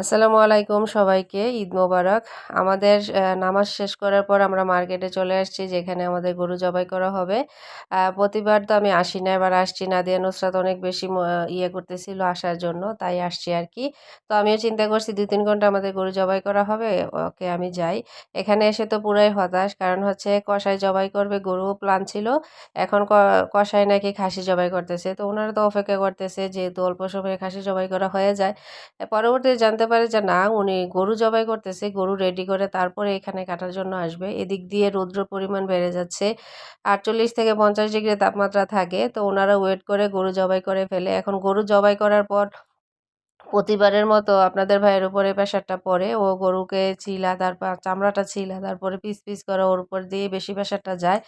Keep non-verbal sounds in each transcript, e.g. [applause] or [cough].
আসসালামু আলাইকুম সবাইকে, ঈদ মোবারক। আমাদের নামাজ শেষ করার পর আমরা মার্কেটে চলে আসছি, যেখানে আমাদের গরু জবাই করা হবে। প্রতিবার তো আমি আসি না, এবার আসছি। নাদিয়া নুসরাত অনেক বেশি ইয়ে করতেছিল আসার জন্য, তাই আসছি আর কি। তো আমিও চিন্তা করছি, দুই তিন ঘণ্টা আমাদের গরু জবাই করা হবে, ওকে আমি যাই। এখানে এসে তো পুরাই হতাশ, কারণ হচ্ছে কষাই জবাই করবে, গরুও প্ল্যান ছিল। এখন কষাই নাকি খাসি জবাই করতেছে। তো ওনারা তো অপেক্ষা করতেছে, যেহেতু অল্প সময়ে খাসি জবাই করা হয়ে যায়। পরবর্তী জানতে পারে যে, না, উনি গরু জবাই করতেছে, গরু রেডি করে তারপরে এখানে কাটার জন্য আসবে। এদিক দিয়ে রৌদ্র পরিমাণ বেড়ে যাচ্ছে। আটচল্লিশ থেকে পঞ্চাশ ডিগ্রি তাপমাত্রা থাকে, তো ওনারা ওয়েট করে গরু জবাই করে ফেলে। এখন গরু জবাই করার পর প্রতিবারের মতো আপনাদের ভাইয়ের উপরে প্রেশারটা পড়ে। ও গরুকে ছিলা তারপর চামড়াটা ছিলা তারপরে পিস পিস করে ওর উপর দিয়ে বেশি প্রেশারটা যায়।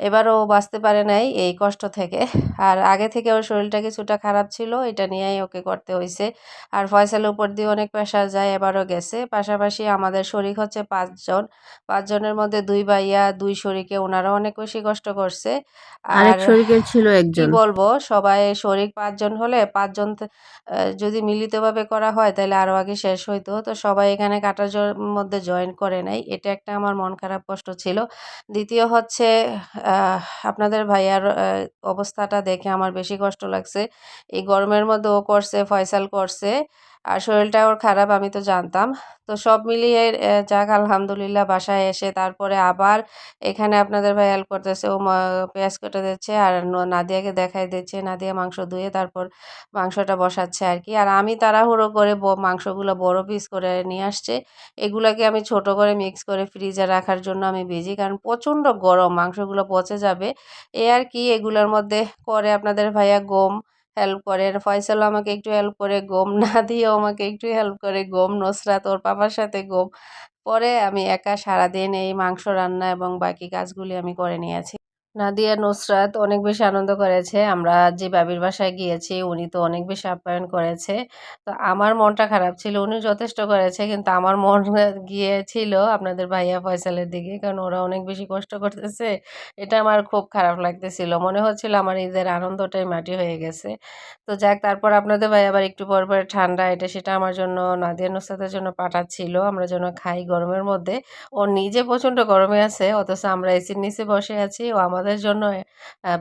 এবার ও বাঁচতে পারে নাই এই কষ্ট থেকে। আর আগে থেকে ওর শরীরটা কিছুটা খারাপ ছিল এটা নিয়েই ওকে করতে হয়েছে আর ফয়সালের উপর দিয়ে অনেক প্রেশার যায় এবারও গেছে। পাশাপাশি আমাদের শরিক হচ্ছে পাঁচজন। পাঁচজনের মধ্যে দুই ভাইয়া দুই শরিকে ওনারা অনেক বেশি কষ্ট করছে। আর শরিকের ছিল কি একজন। বলব সবাই শরিক পাঁচজন হলে পাঁচজন যদি আহ, মিলিতভাবে করা হয়, তাহলে আরও আগে শেষ হইতো। তো সবাই এখানে কাটার মধ্যে জয়েন করে নাই এটা একটা আমার মন খারাপ কষ্ট ছিল। দ্বিতীয় হচ্ছে আপনাদের ভাইয়ার অবস্থাটা দেখে আমার বেশি কষ্ট লাগছে। এই গরমের মধ্যে ও করছে, ফয়সাল করছে। আর শরীরটা ওর খারাপ, আমি তো জানতাম। তো সব মিলিয়ে যাক, আলহামদুলিল্লাহ, বাসায় এসে তারপরে আবার এখানে আপনাদের ভাই হেল্প করতেছে। ও পেঁয়াজ কেটে দিচ্ছে আর নাদিয়াকে দেখাই দিচ্ছে। নাদিয়া মাংস ধুয়ে তারপর মাংসটা বসাচ্ছে আর কি। আর আমি তাড়াহুড়ো করে মাংসগুলো বড় পিস করে নিয়ে আসছে। এগুলাকে আমি ছোট করে মিক্স করে ফ্রিজে রাখার জন্য আমি ভেজি কারণ প্রচণ্ড গরম, মাংসগুলো পচে যাবে। এ আর কি, এগুলোর মধ্যে করে আপনাদের ভাইয়া গম হেল্প করে। ফয়সালও আমাকে একটু হেল্প করে, গম না দিয়েও আমাকে একটু হেল্প করে। গম, নসরাত, ওর পাপার সাথে গম। পরে আমি একা সারাদিন এই মাংস রান্না এবং বাকি কাজগুলি আমি করে নিয়েছি। নাদিয়া নুসরাত অনেক বেশি আনন্দ করেছে। আমরা যে বাবির বাসায় গিয়েছি, উনি তো অনেক বেশি আপ্যায়ন করেছে। তো আমার মনটা খারাপ ছিল উনি যথেষ্ট করেছে, কিন্তু আমার মন [laughs] গিয়েছিল আপনাদের ভাইয়া ফয়সালের দিকে, কারণ ওরা অনেক বেশি কষ্ট করতেছে। এটা আমার খুব খারাপ লাগতেছিল। মনে হচ্ছিল আমার ঈদের আনন্দটাই মাটি হয়ে গেছে। তো যাক, তারপর আপনাদের ভাই আবার একটু পর পর ঠান্ডা, এটা সেটা আমার জন্য, নাদিয়া নুসরাতের জন্য পাঠাচ্ছিল। আমরা যেন খাই গরমের মধ্যে। ও নিজে প্রচণ্ড গরমে আছে, অথচ আমরা এসির নিচে বসে আছি। ও আমাদের জন্য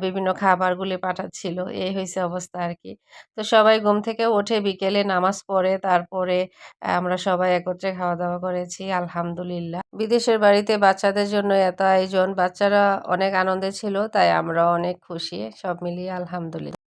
বিভিন্ন খাবারগুলি পাঠাচ্ছিল। এই হয়েছে অবস্থা আর কি তো সবাই ঘুম থেকে ওঠে বিকেলে নামাজ পড়ে, তারপরে আমরা সবাই একত্রে খাওয়া দাওয়া করেছি, আলহামদুলিল্লাহ। বিদেশের বাড়িতে বাচ্চাদের জন্য এত আয়োজন, বাচ্চারা অনেক আনন্দে ছিল, তাই আমরা অনেক খুশি, সব মিলিয়ে আলহামদুলিল্লাহ।